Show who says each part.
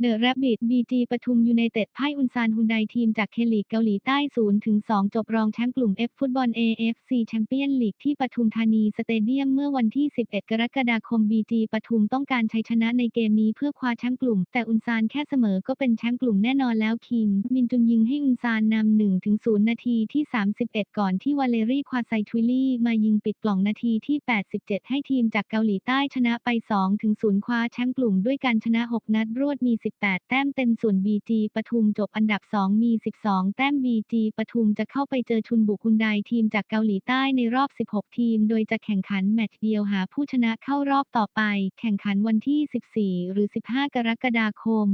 Speaker 1: เดอะแรบบิทบีจีปทุมยูไนเต็ดพ่ายอุนซานฮุนไดทีมจากเคลีกเกาหลีใต้0ถึง2จบรองแชมป์กลุ่ม F ฟุตบอล AFC แชมเปี้ยนลีกที่ปทุมธานีสเตเดียมเมื่อวันที่ 11 กรกฎาคมบีจีปทุมต้องการชัยชนะในเกมนี้เพื่อคว้าแชมป์กลุ่ม แต่อุนซานแค่เสมอก็เป็นแชมป์กลุ่มแน่นอนแล้วคิม มินจุนยิงให้อุนซานนำ1ถึง0นาทีที่ 31 ก่อนที่วาเลรี่ควาไซทวิลลี่มายิงปิดกล่องนาทีที่ 87 ให้ทีมจากเกาหลีใต้ชนะไป2ถึง0คว้าแชมป์กลุ่มด้วยการชนะ 6 นัดรวดมี18 แต้มเต็มส่วน BG ปทุมจบอันดับ 2 มี 12 แต้ม BG ปทุมจะเข้าไปเจอชุนบุคุนไดทีมจากเกาหลีใต้ในรอบ 16 ทีม โดยจะแข่งขันแมตช์เดียวหาผู้ชนะเข้ารอบต่อไป แข่งขันวันที่ 14 หรือ 15 กรกฎาคม